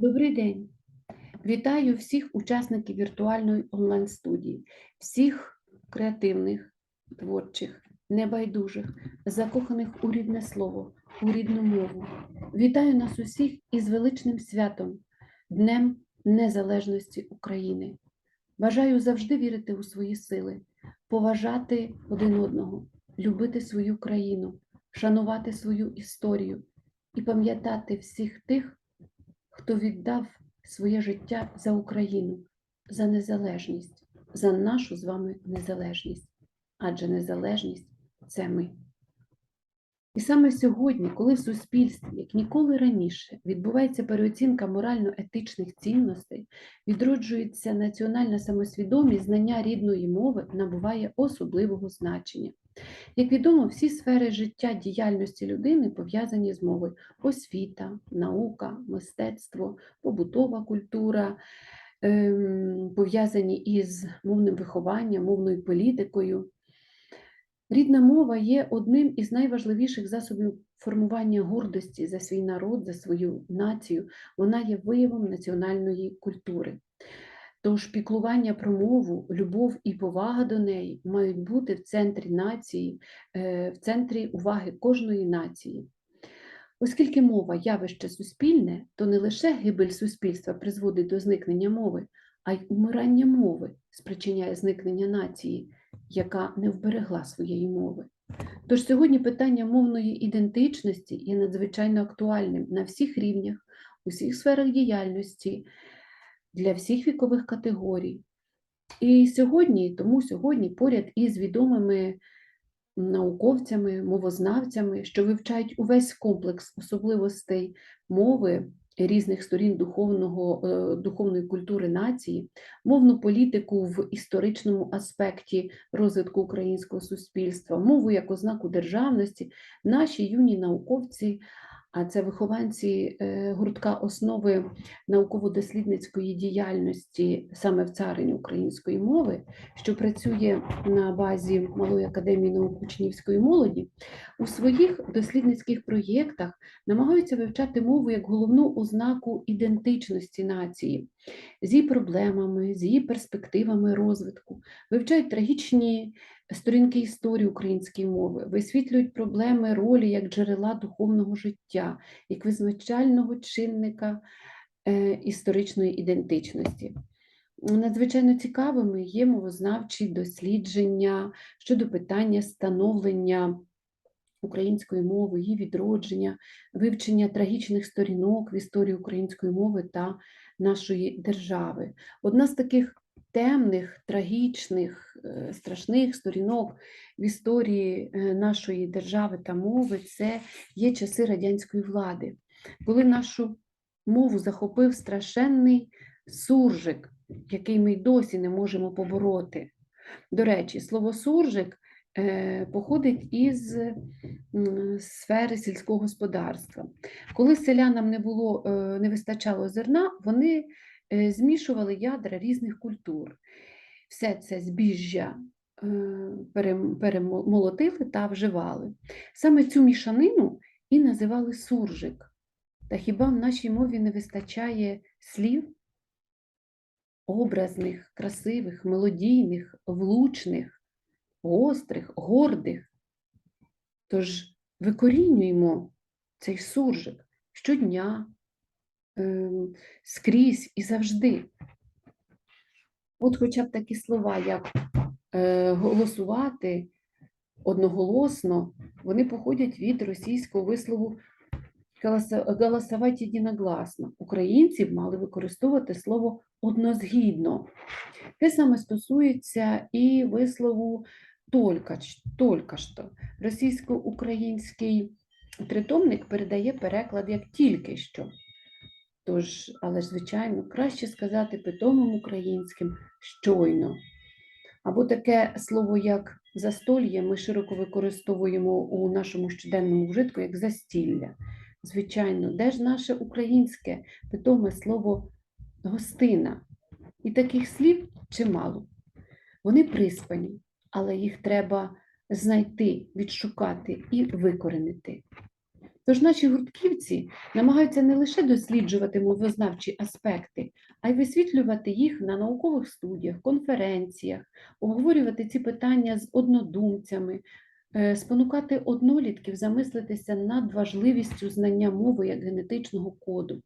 Добрий день! Вітаю всіх учасників віртуальної онлайн-студії, всіх креативних, творчих, небайдужих, закоханих у рідне слово, у рідну мову. Вітаю нас усіх із величним святом, Днем Незалежності України. Бажаю завжди вірити у свої сили, поважати один одного, любити свою країну, шанувати свою історію і пам'ятати всіх тих, хто віддав своє життя за Україну, за незалежність, за нашу з вами незалежність. Адже незалежність це ми. І саме сьогодні, коли в суспільстві, як ніколи раніше, відбувається переоцінка морально-етичних цінностей, відроджується національна самосвідомість, знання рідної мови набуває особливого значення. Як відомо, всі сфери життя діяльності людини пов'язані з мовою: освіта, наука, мистецтво, побутова культура, ем, пов'язані із мовним вихованням, мовною політикою. Рідна мова є одним із найважливіших засобів формування гордості за свій народ, за свою націю. Вона є виявом національної культури. Тож піклування про мову, любов і повага до неї мають бути в центрі нації, е, в центрі уваги кожної нації. Оскільки мова явище суспільне, то не лише гибель суспільства призводить до зникнення мови, а й умирання мови спричиняє зникнення нації, яка не вберегла своєї мови. Тож сьогодні питання мовної ідентичності є надзвичайно актуальним на всіх рівнях, у всіх сферах діяльності, для всіх вікових категорій. І сьогодні, тому сьогодні поряд із відомими науковцями, мовознавцями, що вивчають увесь комплекс особливостей мови різних сторін духовного, е, духовної культури нації, мовну політику в історичному аспекті розвитку українського суспільства, мову як ознаку державності, наші юні науковці. А це вихованці е, гуртка основи науково-дослідницької діяльності саме в царині української мови, що працює на базі Малої академії наук учнівської молоді, у своїх дослідницьких проєктах намагаються вивчати мову як головну ознаку ідентичності нації. З її проблемами, з її перспективами розвитку, вивчають трагічні сторінки історії української мови, висвітлюють проблеми ролі як джерела духовного життя, як визначального чинника е, історичної ідентичності. Надзвичайно цікавими є мовознавчі дослідження щодо питання становлення української мови, її відродження, вивчення трагічних сторінок в історії української мови та нашої держави. Одна з таких темних, трагічних, е, страшних сторінок в історії е, нашої держави та мови це є часи радянської влади, коли нашу мову захопив страшенний суржик, який ми й досі не можемо побороти. До речі, слово суржик е, походить із сфери сільського господарства. Коли селянам не було, не вистачало зерна, вони змішували ядра різних культур. Все це збіжжя е, перемолотили та вживали. Саме цю мішанину і називали суржик. Та хіба в нашій мові не вистачає слів образних, красивих, мелодійних, влучних, гострих, гордих? Тож викорінюємо цей суржик щодня, скрізь і завжди. От хоча б такі слова, як е, голосувати одноголосно, вони походять від російського вислову голосувати єдиногласно. Українці мали використовувати слово однозгідно. Те саме стосується і вислову «только що». Російсько-український тритомник передає переклад як тільки що. Тож, але ж, звичайно, краще сказати питомим українським щойно. Або таке слово, як застольє, ми широко використовуємо у нашому щоденному вжитку як застілля. Звичайно, де ж наше українське питоме слово гостина? І таких слів чимало. Вони приспані, але їх треба знайти, відшукати і викоренити. Тож наші гуртківці намагаються не лише досліджувати мовознавчі аспекти, а й висвітлювати їх на наукових студіях, конференціях, обговорювати ці питання з однодумцями, е, спонукати однолітків замислитися над важливістю знання мови як генетичного коду,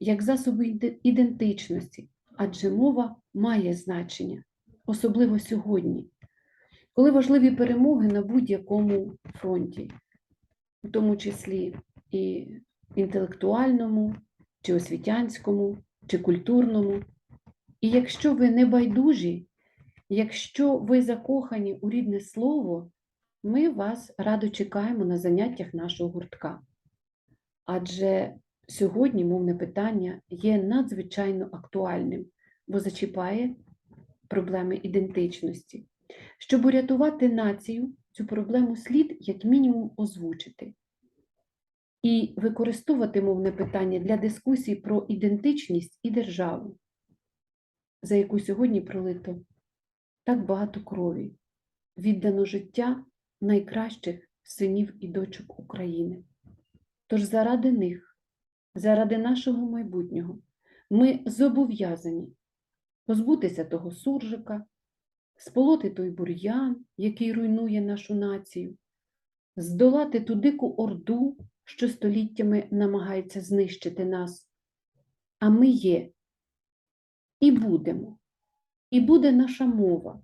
як засобу ідентичності, адже мова має значення, особливо сьогодні, коли важливі перемоги на будь-якому фронті, у тому числі і інтелектуальному, чи освітянському, чи культурному. І якщо ви не байдужі, якщо ви закохані у рідне слово, ми вас радо чекаємо на заняттях нашого гуртка. Адже сьогодні мовне питання є надзвичайно актуальним, бо зачіпає проблеми ідентичності. Щоб урятувати націю, цю проблему слід як мінімум озвучити і використовувати мовне питання для дискусій про ідентичність і державу, за яку сьогодні пролито так багато крові, віддано життя найкращих синів і дочок України. Тож заради них, заради нашого майбутнього, ми зобов'язані позбутися того суржика, сполоти той бур'ян, який руйнує нашу націю, здолати ту дику орду, що століттями намагається знищити нас. А ми є і будемо, і буде наша мова,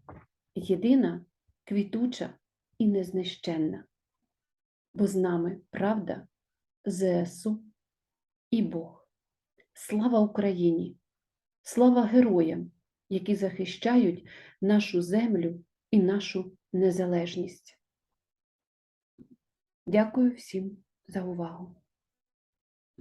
єдина, квітуча і незнищенна. Бо з нами правда, ЗСУ і Бог. Слава Україні! Слава героям, які захищають нашу землю і нашу незалежність. Дякую всім за увагу.